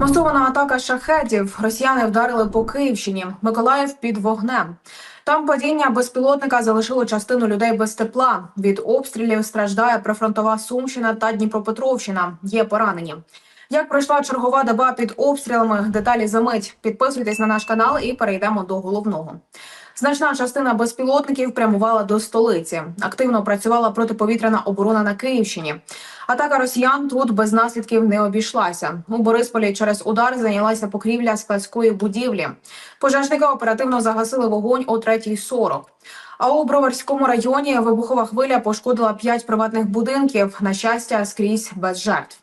Масована атака шахедів. Росіяни вдарили по Київщині. Миколаїв під вогнем. Там падіння безпілотника залишило частину людей без тепла. Від обстрілів страждає прифронтова Сумщина та Дніпропетровщина. Є поранені. Як пройшла чергова доба під обстрілами? Деталі за мить. Підписуйтесь на наш канал і перейдемо до головного. Значна частина безпілотників прямувала до столиці. Активно працювала протиповітряна оборона на Київщині. Атака росіян тут без наслідків не обійшлася. У Борисполі через удар зайнялася покрівля складської будівлі. Пожежники оперативно загасили вогонь о 3.40. А у Броварському районі вибухова хвиля пошкодила п'ять приватних будинків. На щастя, скрізь без жертв.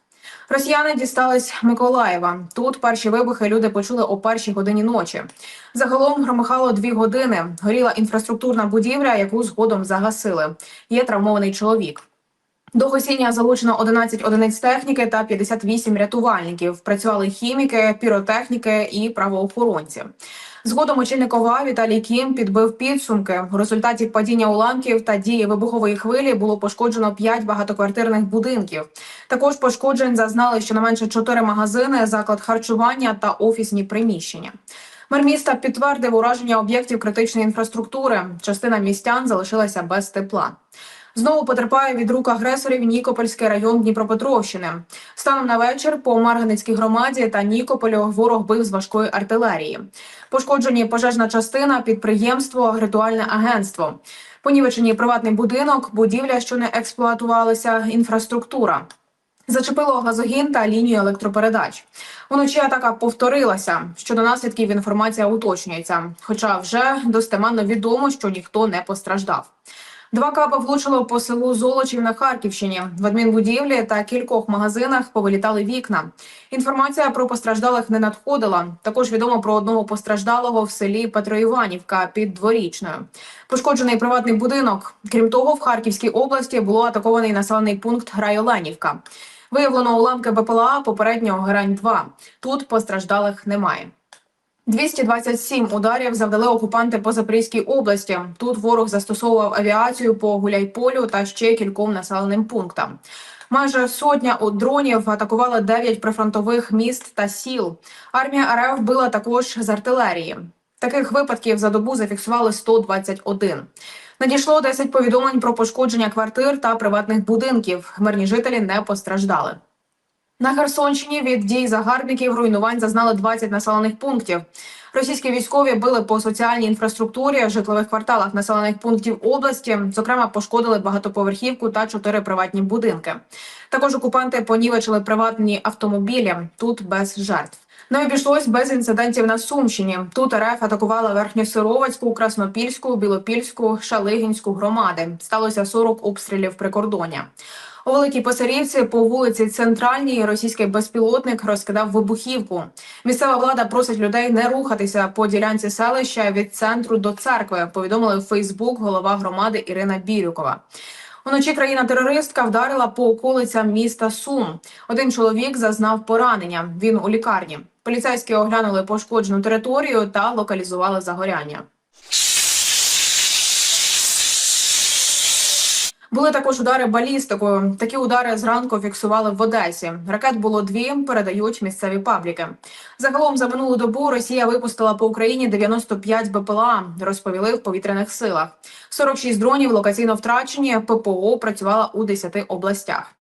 Росіяни дістались Миколаєва. Тут перші вибухи люди почули о першій годині ночі. Загалом громихало дві години. Горіла інфраструктурна будівля, яку згодом загасили. Є травмований чоловік. До гасіння залучено 11 одиниць техніки та 58 рятувальників. Працювали хіміки, піротехніки і правоохоронці. Згодом очільник ОВА Віталій Кім підбив підсумки. У результаті падіння уламків та дії вибухової хвилі було пошкоджено 5 багатоквартирних будинків. Також пошкоджень зазнали щонайменше 4 магазини, заклад харчування та офісні приміщення. Мер міста підтвердив ураження об'єктів критичної інфраструктури. Частина містян залишилася без тепла. Знову потерпає від рук агресорів Нікопольський район Дніпропетровщини. Станом на вечір по Марганицькій громаді та Нікополю ворог бив з важкої артилерії. Пошкоджені пожежна частина, підприємство, ритуальне агентство. Понівечені приватний будинок, будівля, що не експлуатувалася, інфраструктура. Зачепило газогін та лінію електропередач. Уночі атака повторилася. Щодо наслідків інформація уточнюється. Хоча вже достеменно відомо, що ніхто не постраждав. Два капи влучило по селу Золочів на Харківщині. В адмінбудівлі та кількох магазинах повилітали вікна. Інформація про постраждалих не надходила. Також відомо про одного постраждалого в селі Петроіванівка під дворічною. Пошкоджений приватний будинок. Крім того, в Харківській області було атакований населений пункт Грайоленівка. Виявлено уламки БПЛА попереднього грань 2 Тут постраждалих немає. 227 ударів завдали окупанти по Запорізькій області. Тут ворог застосовував авіацію по Гуляйполю та ще кільком населеним пунктам. Майже сотня дронів атакували 9 прифронтових міст та сіл. Армія РФ била також з артилерії. Таких випадків за добу зафіксували 121. Надійшло 10 повідомлень про пошкодження квартир та приватних будинків. Мирні жителі не постраждали. На Херсонщині від дій загарбників руйнувань зазнали 20 населених пунктів. Російські військові били по соціальній інфраструктурі, житлових кварталах населених пунктів області. Зокрема, пошкодили багатоповерхівку та чотири приватні будинки. Також окупанти понівечили приватні автомобілі. Тут без жертв. Не обійшлось без інцидентів на Сумщині. Тут РФ атакувала Верхньосировацьку, Краснопільську, Білопільську, Шалигінську громади. Сталося 40 обстрілів прикордоння. У Великій Писарівці по вулиці Центральній російський безпілотник розкидав вибухівку. Місцева влада просить людей не рухатися по ділянці селища від центру до церкви. Повідомили в Фейсбук голова громади Ірина Бірюкова. Уночі країна-терористка вдарила по околицям міста Сум. Один чоловік зазнав поранення. Він у лікарні. Поліцейські оглянули пошкоджену територію та локалізували загоряння. Були також удари балістикою. Такі удари зранку фіксували в Одесі. Ракет було дві, передають місцеві пабліки. Загалом за минулу добу Росія випустила по Україні 95 БПЛА, розповіли в повітряних силах. 46 дронів локаційно втрачені. ППО працювала у 10 областях.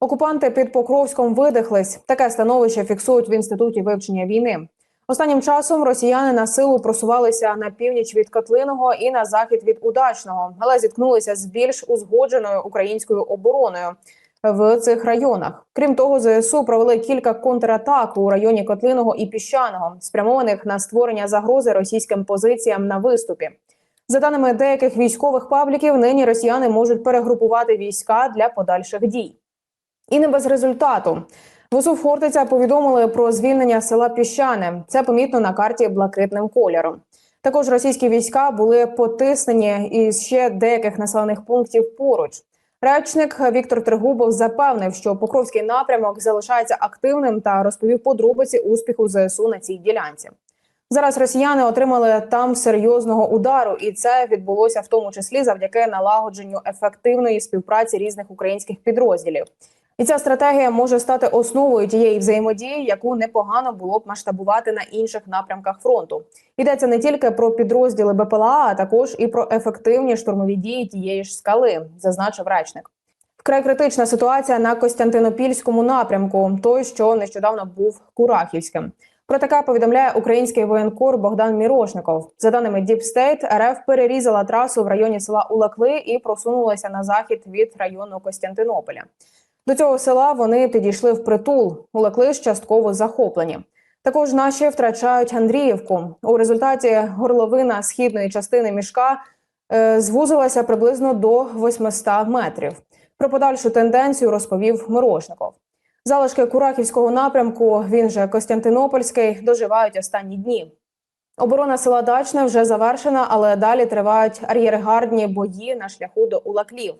Окупанти під Покровськом видихлись. Таке становище фіксують в інституті вивчення війни. Останнім часом росіяни на силу просувалися на північ від Котлиного і на захід від Удачного, але зіткнулися з більш узгодженою українською обороною в цих районах. Крім того, ЗСУ провели кілька контратак у районі Котлиного і Піщаного, спрямованих на створення загрози російським позиціям на виступі. За даними деяких військових пабліків, нині росіяни можуть перегрупувати війська для подальших дій. І не без результату. ВСУ Хортиця повідомили про звільнення села Піщане. Це помітно на карті блакитним кольором. Також російські війська були потиснені із ще деяких населених пунктів поруч. Речник Віктор Тригубов запевнив, що Покровський напрямок залишається активним та розповів подробиці успіху ЗСУ на цій ділянці. Зараз росіяни отримали там серйозного удару, і це відбулося в тому числі завдяки налагодженню ефективної співпраці різних українських підрозділів. І ця стратегія може стати основою тієї взаємодії, яку непогано було б масштабувати на інших напрямках фронту. Йдеться не тільки про підрозділи БПЛА, а також і про ефективні штурмові дії тієї ж скали, зазначив речник. Вкрай критична ситуація на Костянтинопільському напрямку, той, що нещодавно був Курахівським. Про таке повідомляє український воєнкор Богдан Мірошников. За даними Deep State, РФ перерізала трасу в районі села Улакли і просунулася на захід від району Костянтинополя. До цього села вони підійшли в притул. Улакли частково захоплені. Також наші втрачають Андріївку. У результаті горловина східної частини мішка е, звузилася приблизно до 800 метрів. Про подальшу тенденцію розповів Мирошников. Залишки Курахівського напрямку, він же Костянтинопольський, доживають останні дні. Оборона села Дачне вже завершена, але далі тривають ар'єргардні бої на шляху до Улаклів.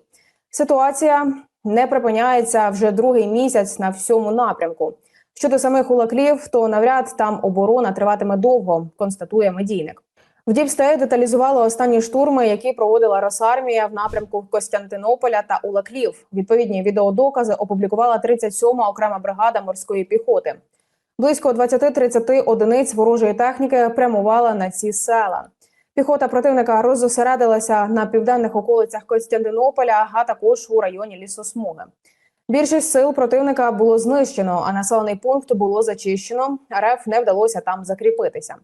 Ситуація не припиняється вже другий місяць на всьому напрямку. Щодо самих улаклів, то навряд там оборона триватиме довго, констатує медійник. В Діпстей деталізували останні штурми, які проводила Росармія в напрямку Костянтинополя та Улаклів. Відповідні відеодокази опублікувала 37-ма окрема бригада морської піхоти. Близько 20-30 одиниць ворожої техніки прямувала на ці села. Піхота противника роззосередилася на південних околицях Костянтинополя, а також у районі лісосмуги. Більшість сил противника було знищено, а населений пункт було зачищено. РФ не вдалося там закріпитися.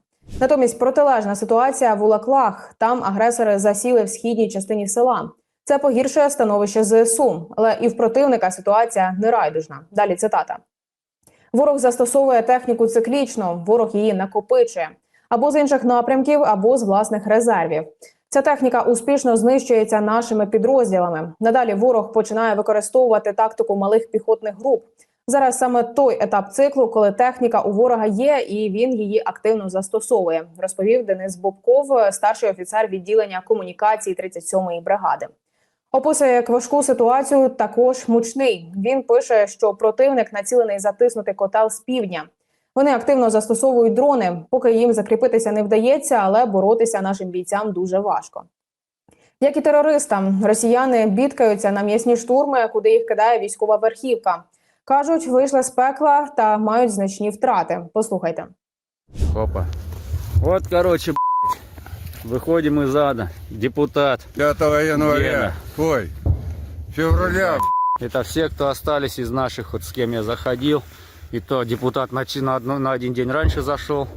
Натомість протилежна ситуація в Улаклах. Там агресори засіли в східній частині села. Це погіршує становище ЗСУ, але і в противника ситуація нерайдужна. Далі цитата. Ворог застосовує техніку циклічно, ворог її накопичує або з інших напрямків, або з власних резервів. Ця техніка успішно знищується нашими підрозділами. Надалі ворог починає використовувати тактику малих піхотних груп. Зараз саме той етап циклу, коли техніка у ворога є, і він її активно застосовує, розповів Денис Бобков, старший офіцер відділення комунікації 37-ї бригади. Описує як важку ситуацію також мучний. Він пише, що противник націлений затиснути котел з півдня. Вони активно застосовують дрони, поки їм закріпитися не вдається, але боротися нашим бійцям дуже важко. Як і терористам, росіяни бідкаються на м'ясні штурми, куди їх кидає військова верхівка. Кажуть, вийшли з пекла та мають значні втрати. Послухайте. Опа. Вот, короче, блядь, выходим из ада. Депутат. 5 января. Ой, февраля. Это все, кто остались из наших, вот с кем я заходил. И то депутат на, на, один день раньше зашел,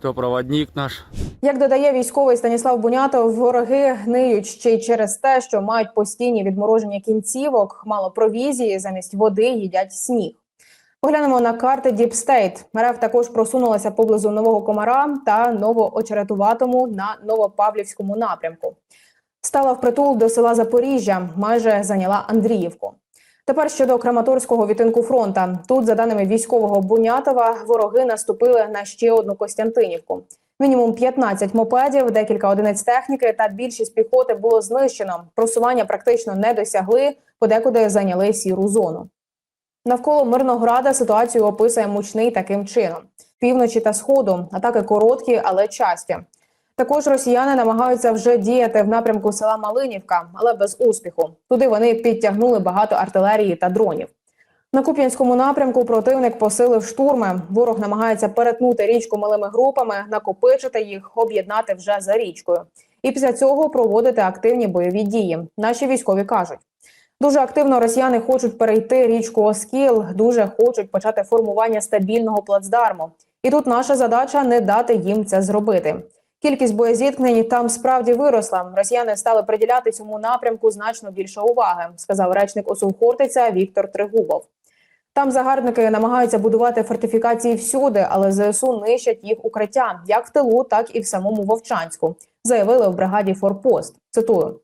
то проводник наш. Як додає військовий Станіслав Бунятов, вороги гниють ще й через те, що мають постійні відмороження кінцівок, мало провізії, замість води їдять сніг. Поглянемо на карти State. РФ також просунулася поблизу нового комара та новоочеретуватому на Новопавлівському напрямку. Стала впритул до села Запоріжжя, майже зайняла Андріївку. Тепер щодо Краматорського відтинку фронта. Тут, за даними військового Бунятова, вороги наступили на ще одну Костянтинівку. Мінімум 15 мопедів, декілька одиниць техніки та більшість піхоти було знищено. Просування практично не досягли, подекуди зайняли сіру зону. Навколо Мирнограда ситуацію описує мучний таким чином: півночі та сходу атаки короткі, але часті. Також росіяни намагаються вже діяти в напрямку села Малинівка, але без успіху. Туди вони підтягнули багато артилерії та дронів. На Куп'янському напрямку противник посилив штурми. Ворог намагається перетнути річку малими групами, накопичити їх, об'єднати вже за річкою. І після цього проводити активні бойові дії. Наші військові кажуть. Дуже активно росіяни хочуть перейти річку Оскіл, дуже хочуть почати формування стабільного плацдарму. І тут наша задача не дати їм це зробити. Кількість боєзіткнень там справді виросла. Росіяни стали приділяти цьому напрямку значно більше уваги, сказав речник ОСУ Хортиця Віктор Тригубов. Там загарбники намагаються будувати фортифікації всюди, але ЗСУ нищать їх укриття як в тилу, так і в самому Вовчанську, заявили в бригаді Форпост. Цитую.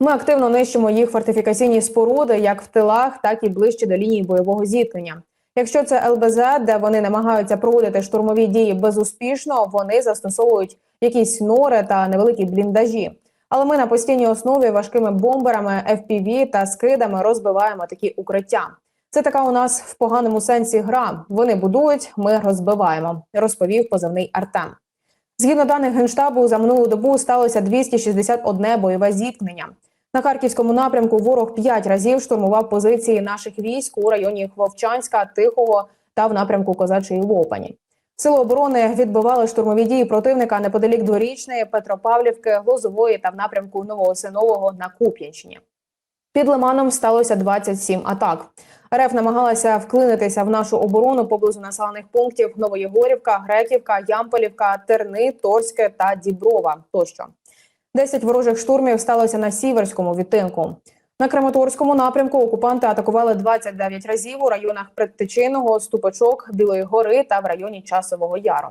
Ми активно нищимо їх фортифікаційні споруди як в тилах, так і ближче до лінії бойового зіткнення. Якщо це ЛБЗ, де вони намагаються проводити штурмові дії безуспішно, вони застосовують якісь нори та невеликі бліндажі. Але ми на постійній основі важкими бомберами, FPV та скидами розбиваємо такі укриття. Це така у нас в поганому сенсі гра. Вони будують, ми розбиваємо, розповів позивний Артем. Згідно даних генштабу, за минулу добу сталося 261 бойове зіткнення. На харківському напрямку ворог п'ять разів штурмував позиції наших військ у районі Вовчанська, Тихого та в напрямку Козачої Лопані. Сили оборони відбивали штурмові дії противника неподалік Дворічної, Петропавлівки, Лозової та в напрямку Новоосинового на Куп'янщині. Під Лиманом сталося 27 атак. РФ намагалася вклинитися в нашу оборону поблизу населених пунктів Новоєгорівка, Греківка, Ямполівка, Терни, Торське та Діброва тощо. 10 ворожих штурмів сталося на сіверському відтинку. На Краматорському напрямку окупанти атакували 29 разів у районах Предтечиного, Ступочок, Білої гори та в районі Часового Яру.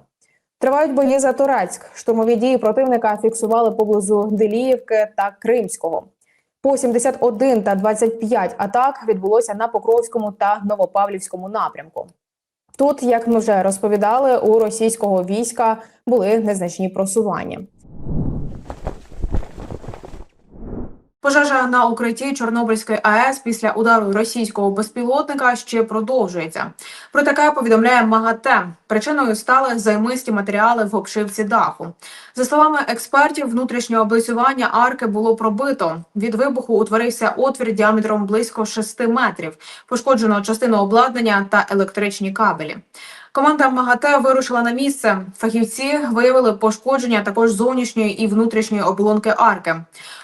Тривають бої за Турецьк. Штурмові дії противника фіксували поблизу Деліївки та Кримського. По 71 та 25 атак відбулося на Покровському та Новопавлівському напрямку. Тут, як ми вже розповідали, у російського війська були незначні просування. Пожежа на укритті Чорнобильської АЕС після удару російського безпілотника ще продовжується. Про таке повідомляє МАГАТЕ. Причиною стали займисті матеріали в обшивці даху. За словами експертів, внутрішнє облицювання арки було пробито. Від вибуху утворився отвір діаметром близько 6 метрів. Пошкоджено частину обладнання та електричні кабелі. Команда МАГАТЕ вирушила на місце. Фахівці виявили пошкодження також зовнішньої і внутрішньої оболонки арки.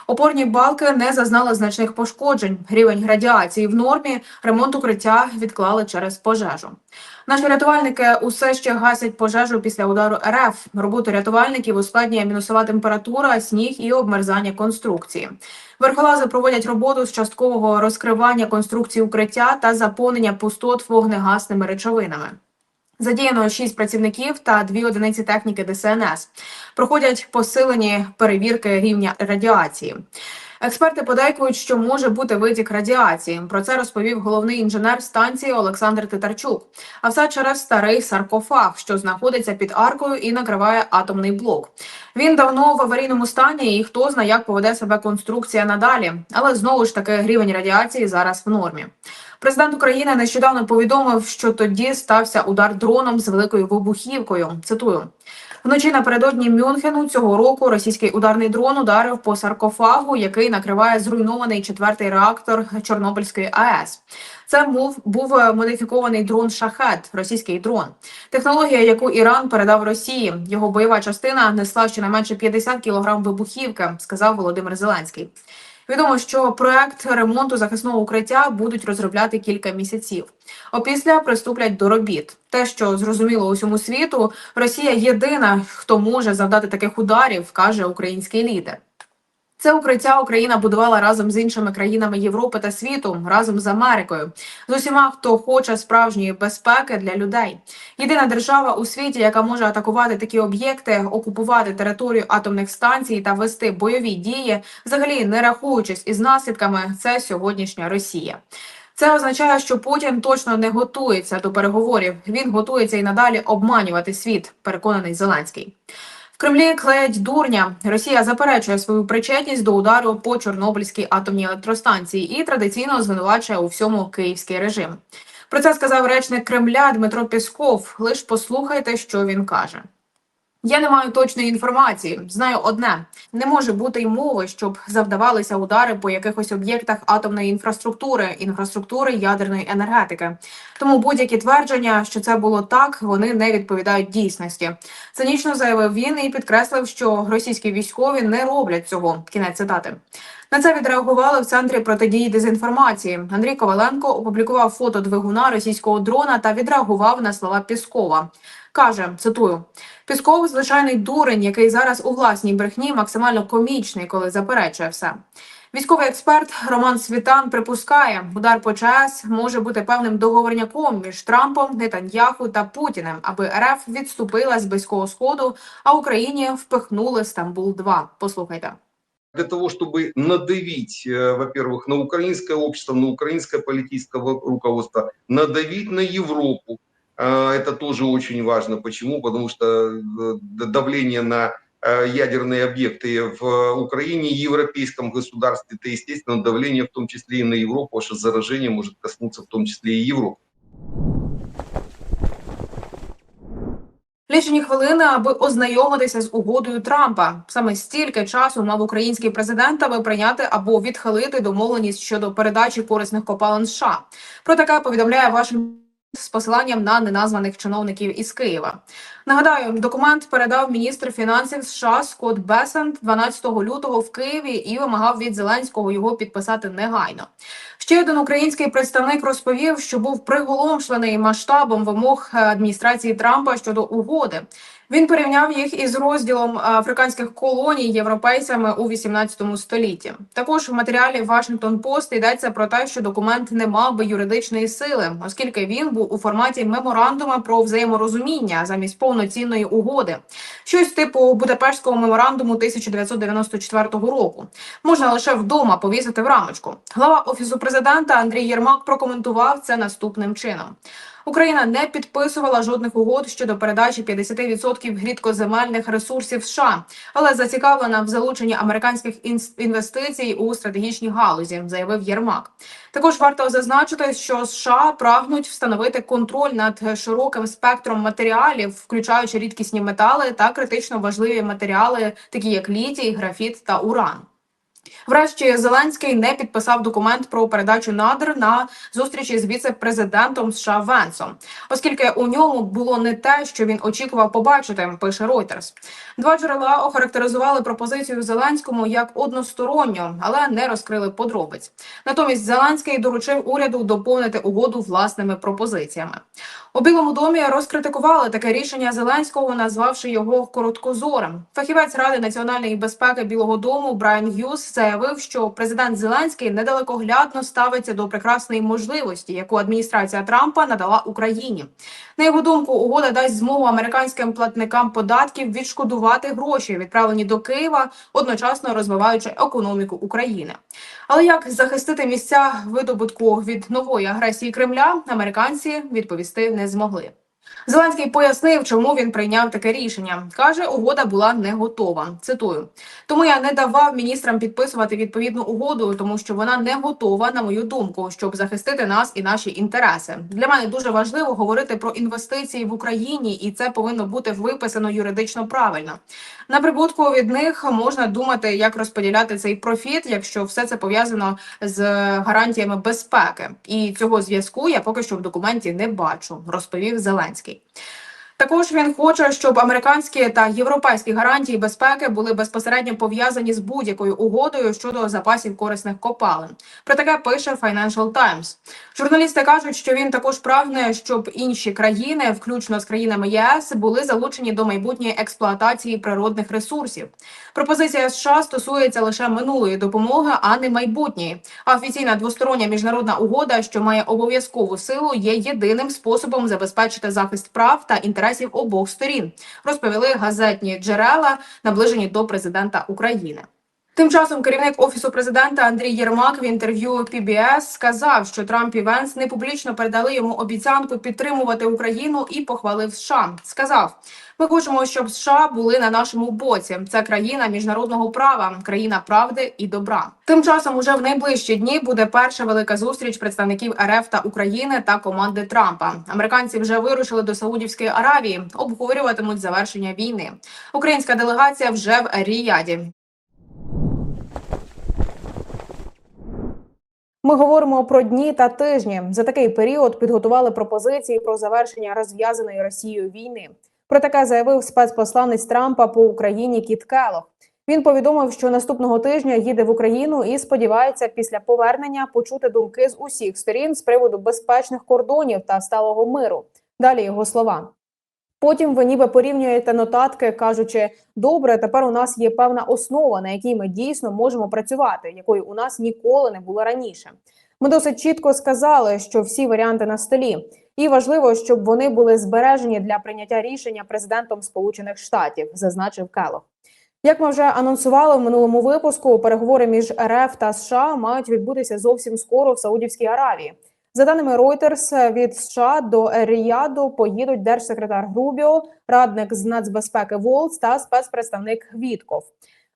Опорні балки не зазнали значних пошкоджень. Рівень радіації в нормі. Ремонт укриття відклали через пожежу. Наші рятувальники усе ще гасять пожежу після удару РФ. Роботу рятувальників ускладнює мінусова температура, сніг і обмерзання конструкції. Верхолази проводять роботу з часткового розкривання конструкції укриття та заповнення пустот вогнегасними речовинами. Задіяно шість працівників та дві одиниці техніки ДСНС. Проходять посилені перевірки рівня радіації. Експерти подейкують, що може бути витік радіації. Про це розповів головний інженер станції Олександр Титарчук. А все через старий саркофаг, що знаходиться під аркою і накриває атомний блок. Він давно в аварійному стані, і хто знає, як поведе себе конструкція надалі. Але знову ж таки рівень радіації зараз в нормі. Президент України нещодавно повідомив, що тоді стався удар дроном з великою вибухівкою. Цитую. Вночі напередодні Мюнхену цього року російський ударний дрон ударив по саркофагу, який накриває зруйнований четвертий реактор Чорнобильської АЕС. Це був, був е, модифікований дрон Шахет, російський дрон. Технологія, яку Іран передав Росії. Його бойова частина несла щонайменше 50 кілограм вибухівки, сказав Володимир Зеленський. Відомо, що проект ремонту захисного укриття будуть розробляти кілька місяців. Опісля приступлять до робіт. Те, що зрозуміло усьому світу, Росія єдина, хто може завдати таких ударів, каже український лідер. Це укриття Україна будувала разом з іншими країнами Європи та світу, разом з Америкою, з усіма, хто хоче справжньої безпеки для людей. Єдина держава у світі, яка може атакувати такі об'єкти, окупувати територію атомних станцій та вести бойові дії, взагалі не рахуючись із наслідками, це сьогоднішня Росія. Це означає, що Путін точно не готується до переговорів. Він готується і надалі обманювати світ. Переконаний Зеленський. В Кремлі клеять дурня. Росія заперечує свою причетність до удару по Чорнобильській атомній електростанції і традиційно звинувачує у всьому київський режим. Про це сказав речник Кремля Дмитро Пісков. Лиш послухайте, що він каже. Я не маю точної інформації. Знаю одне: не може бути й мови, щоб завдавалися удари по якихось об'єктах атомної інфраструктури, інфраструктури ядерної енергетики. Тому будь-які твердження, що це було так, вони не відповідають дійсності. Цинічно заявив він і підкреслив, що російські військові не роблять цього. Кінець цитати. На це відреагували в центрі протидії дезінформації. Андрій Коваленко опублікував фото двигуна російського дрона та відреагував на слова Піскова Каже, цитую: Пісков звичайний дурень, який зараз у власній брехні максимально комічний, коли заперечує все. Військовий експерт Роман Світан припускає, удар по ЧАЕС може бути певним договорняком між Трампом, Нетаньяху та Путіним, аби РФ відступила з близького сходу, а Україні впихнули Стамбул 2 Послухайте. для того, чтобы надавить, э, во-первых, на украинское общество, на украинское политическое руководство, надавить на Европу. Э, Это тоже очень важно. Почему? Потому что э, давление на э, ядерные объекты в Украине и европейском государстве, это, естественно, давление в том числе и на Европу, потому что заражение может коснуться в том числе и Европы. Лічені хвилини, аби ознайомитися з угодою Трампа. Саме стільки часу мав український президент, аби прийняти або відхилити домовленість щодо передачі корисних копалин США. Про таке повідомляє Вашингтон з посиланням на неназваних чиновників із Києва. Нагадаю, документ передав міністр фінансів США Скотт Бесент 12 лютого в Києві і вимагав від Зеленського його підписати негайно. Ще один український представник розповів, що був приголомшений масштабом вимог е, адміністрації Трампа щодо угоди. Він порівняв їх із розділом африканських колоній європейцями у 18 столітті. Також в матеріалі Washington Post йдеться про те, що документ не мав би юридичної сили, оскільки він був у форматі меморандума про взаєморозуміння замість повноцінної угоди. Щось типу Будапештського меморандуму 1994 року. Можна лише вдома повісити в рамочку. Глава офісу президента Андрій Єрмак прокоментував це наступним чином. Україна не підписувала жодних угод щодо передачі 50% рідкоземельних ресурсів США, але зацікавлена в залученні американських інвестицій у стратегічній галузі, заявив Єрмак. Також варто зазначити, що США прагнуть встановити контроль над широким спектром матеріалів, включаючи рідкісні метали та критично важливі матеріали, такі як літій, графіт та уран. Врешті Зеленський не підписав документ про передачу надр на зустрічі з віце-президентом США Венсом, оскільки у ньому було не те, що він очікував побачити. Пише Reuters. Два джерела охарактеризували пропозицію Зеленському як односторонню, але не розкрили подробиць. Натомість Зеленський доручив уряду доповнити угоду власними пропозиціями. У Білому домі розкритикували таке рішення Зеленського, назвавши його короткозорим. Фахівець ради національної безпеки Білого Дому Брайан Г'юз заявив, що президент Зеленський недалекоглядно ставиться до прекрасної можливості, яку адміністрація Трампа надала Україні. На його думку, угода дасть змогу американським платникам податків відшкодувати гроші, відправлені до Києва, одночасно розвиваючи економіку України. Але як захистити місця видобутку від нової агресії Кремля, американці відповісти не змогли. Зеленський пояснив, чому він прийняв таке рішення. каже, угода була не готова. Цитую: тому я не давав міністрам підписувати відповідну угоду, тому що вона не готова, на мою думку, щоб захистити нас і наші інтереси. Для мене дуже важливо говорити про інвестиції в Україні, і це повинно бути виписано юридично правильно. На прибутку від них можна думати, як розподіляти цей профіт, якщо все це пов'язано з гарантіями безпеки. І цього зв'язку я поки що в документі не бачу, розповів Зеленський. landscape. Також він хоче, щоб американські та європейські гарантії безпеки були безпосередньо пов'язані з будь-якою угодою щодо запасів корисних копалин. Про таке пише Financial Times. Журналісти кажуть, що він також прагне, щоб інші країни, включно з країнами ЄС, були залучені до майбутньої експлуатації природних ресурсів. Пропозиція США стосується лише минулої допомоги, а не майбутньої. А офіційна двостороння міжнародна угода, що має обов'язкову силу, є єдиним способом забезпечити захист прав та інтересів обох сторін, розповіли газетні джерела, наближені до президента України. Тим часом керівник офісу президента Андрій Єрмак в інтерв'ю PBS сказав, що Трамп і Венс не публічно передали йому обіцянку підтримувати Україну і похвалив США. Сказав: ми хочемо, щоб США були на нашому боці. Це країна міжнародного права, країна правди і добра. Тим часом, уже в найближчі дні буде перша велика зустріч представників РФ та України та команди Трампа. Американці вже вирушили до Саудівської Аравії, обговорюватимуть завершення війни. Українська делегація вже в Ріяді. Ми говоримо про дні та тижні. За такий період підготували пропозиції про завершення розв'язаної Росією війни. Про таке заявив спецпосланець Трампа по Україні Кіт Келох. Він повідомив, що наступного тижня їде в Україну і сподівається після повернення почути думки з усіх сторін з приводу безпечних кордонів та сталого миру. Далі його слова. Потім ви ніби порівнюєте нотатки, кажучи, добре, тепер у нас є певна основа, на якій ми дійсно можемо працювати, якої у нас ніколи не було раніше. Ми досить чітко сказали, що всі варіанти на столі, і важливо, щоб вони були збережені для прийняття рішення президентом Сполучених Штатів, зазначив Келох. Як ми вже анонсували в минулому випуску, переговори між РФ та США мають відбутися зовсім скоро в Саудівській Аравії. За даними Reuters, від США до Ріяду поїдуть держсекретар Грубіо, радник з нацбезпеки Волц та спецпредставник Вітков.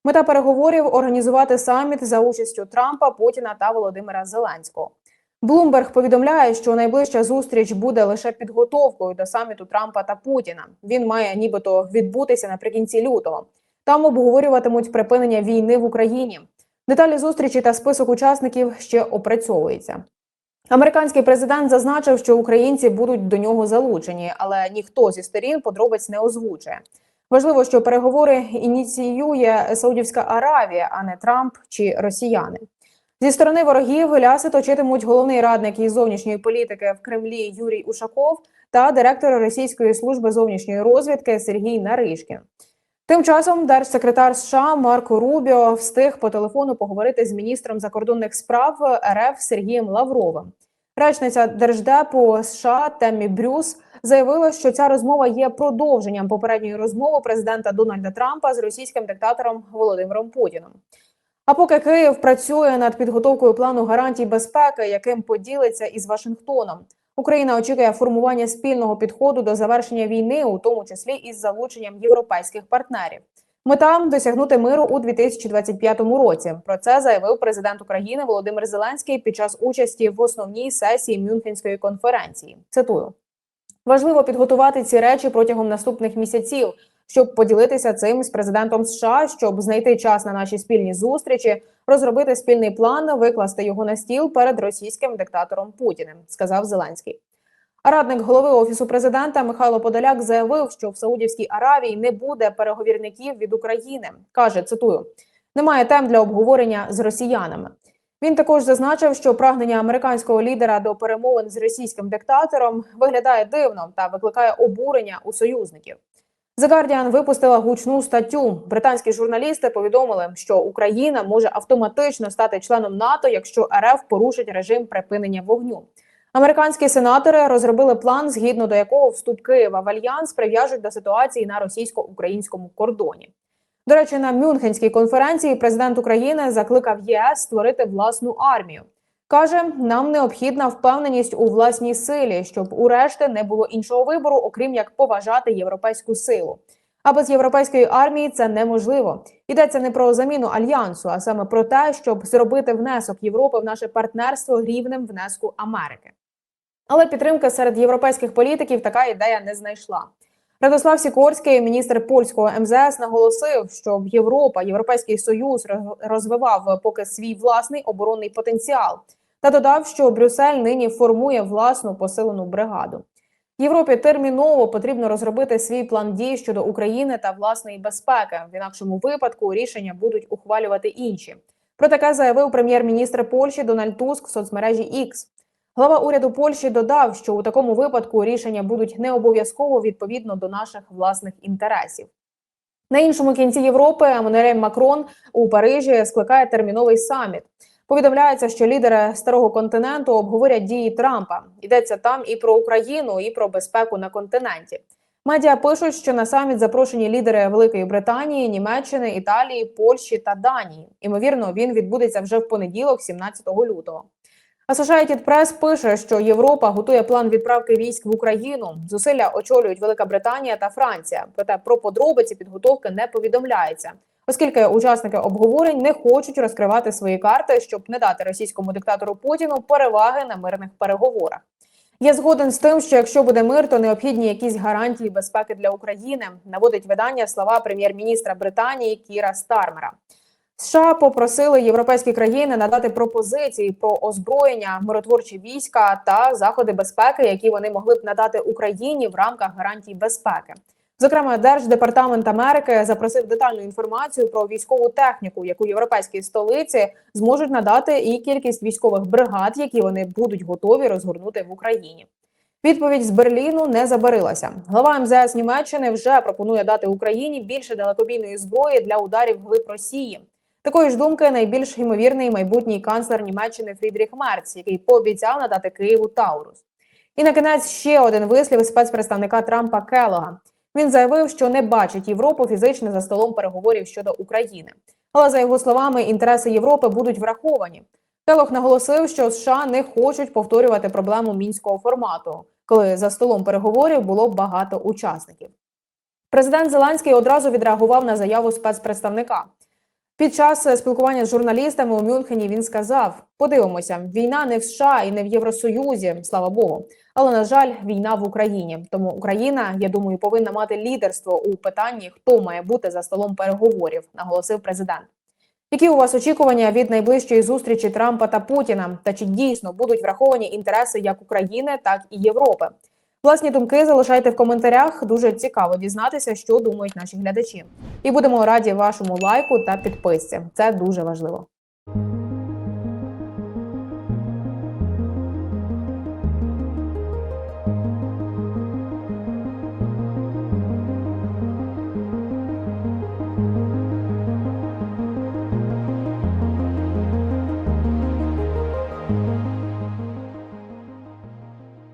Мета переговорів організувати саміт за участю Трампа, Путіна та Володимира Зеленського. Блумберг повідомляє, що найближча зустріч буде лише підготовкою до саміту Трампа та Путіна. Він має нібито відбутися наприкінці лютого. Там обговорюватимуть припинення війни в Україні. Деталі зустрічі та список учасників ще опрацьовується. Американський президент зазначив, що українці будуть до нього залучені, але ніхто зі сторін подробиць не озвучує. Важливо, що переговори ініціює Саудівська Аравія, а не Трамп чи Росіяни. Зі сторони ворогів ляси точитимуть головний радник із зовнішньої політики в Кремлі Юрій Ушаков та директор Російської служби зовнішньої розвідки Сергій Наришкін. Тим часом держсекретар США Марко Рубіо встиг по телефону поговорити з міністром закордонних справ РФ Сергієм Лавровим. Речниця держдепу США Теммі Брюс заявила, що ця розмова є продовженням попередньої розмови президента Дональда Трампа з російським диктатором Володимиром Путіним. А поки Київ працює над підготовкою плану гарантій безпеки, яким поділиться із Вашингтоном, Україна очікує формування спільного підходу до завершення війни, у тому числі із залученням європейських партнерів. Мета досягнути миру у 2025 році. Про це заявив президент України Володимир Зеленський під час участі в основній сесії Мюнхенської конференції. Цитую: важливо підготувати ці речі протягом наступних місяців, щоб поділитися цим з президентом США, щоб знайти час на наші спільні зустрічі, розробити спільний план, викласти його на стіл перед російським диктатором Путіним, сказав Зеленський. Радник голови офісу президента Михайло Подоляк заявив, що в Саудівській Аравії не буде переговірників від України. каже цитую: немає тем для обговорення з росіянами. Він також зазначив, що прагнення американського лідера до перемовин з російським диктатором виглядає дивно та викликає обурення у союзників. The Guardian випустила гучну статтю. Британські журналісти повідомили, що Україна може автоматично стати членом НАТО, якщо РФ порушить режим припинення вогню. Американські сенатори розробили план, згідно до якого вступ Києва в альянс прив'яжуть до ситуації на російсько-українському кордоні. До речі, на Мюнхенській конференції президент України закликав ЄС створити власну армію. Каже, нам необхідна впевненість у власній силі, щоб у решти не було іншого вибору, окрім як поважати європейську силу. А без європейської армії це неможливо. Йдеться не про заміну альянсу, а саме про те, щоб зробити внесок Європи в наше партнерство рівнем внеску Америки. Але підтримки серед європейських політиків така ідея не знайшла. Радослав Сікорський, міністр польського МЗС, наголосив, що Європа, Європейський Союз роз- розвивав поки свій власний оборонний потенціал, та додав, що Брюссель нині формує власну посилену бригаду. Європі терміново потрібно розробити свій план дій щодо України та власної безпеки. В інакшому випадку рішення будуть ухвалювати інші. Про таке заявив прем'єр-міністр Польщі Дональд Туск в соцмережі X. Глава уряду Польщі додав, що у такому випадку рішення будуть не обов'язково відповідно до наших власних інтересів. На іншому кінці Європи Еммануель Макрон у Парижі скликає терміновий саміт. Повідомляється, що лідери старого континенту обговорять дії Трампа. Йдеться там і про Україну, і про безпеку на континенті. Медіа пишуть, що на саміт запрошені лідери Великої Британії, Німеччини, Італії, Польщі та Данії. Імовірно, він відбудеться вже в понеділок, 17 лютого. Associated Press пише, що Європа готує план відправки військ в Україну. Зусилля очолюють Велика Британія та Франція. Проте про подробиці підготовки не повідомляється, оскільки учасники обговорень не хочуть розкривати свої карти, щоб не дати російському диктатору Путіну переваги на мирних переговорах. Я згоден з тим, що якщо буде мир, то необхідні якісь гарантії безпеки для України. Наводить видання слова прем'єр-міністра Британії Кіра Стармера. США попросили європейські країни надати пропозиції про озброєння, миротворчі війська та заходи безпеки, які вони могли б надати Україні в рамках гарантій безпеки. Зокрема, Держдепартамент Америки запросив детальну інформацію про військову техніку, яку європейські столиці зможуть надати, і кількість військових бригад, які вони будуть готові розгорнути в Україні. Відповідь з Берліну не забарилася. Глава МЗС Німеччини вже пропонує дати Україні більше далекобійної зброї для ударів глиб Росії. Такої ж думки найбільш ймовірний майбутній канцлер Німеччини Фрідріх Мерц, який пообіцяв надати Києву Таурус. І на кінець ще один вислів спецпредставника Трампа Келога. Він заявив, що не бачить Європу фізично за столом переговорів щодо України. Але за його словами, інтереси Європи будуть враховані. Келох наголосив, що США не хочуть повторювати проблему мінського формату, коли за столом переговорів було багато учасників. Президент Зеленський одразу відреагував на заяву спецпредставника. Під час спілкування з журналістами у Мюнхені він сказав: подивимося, війна не в США і не в Євросоюзі, слава Богу. Але на жаль, війна в Україні. Тому Україна, я думаю, повинна мати лідерство у питанні, хто має бути за столом переговорів, наголосив президент. Які у вас очікування від найближчої зустрічі Трампа та Путіна? Та чи дійсно будуть враховані інтереси як України, так і Європи? Власні думки залишайте в коментарях. Дуже цікаво дізнатися, що думають наші глядачі. І будемо раді вашому лайку та підписці. Це дуже важливо.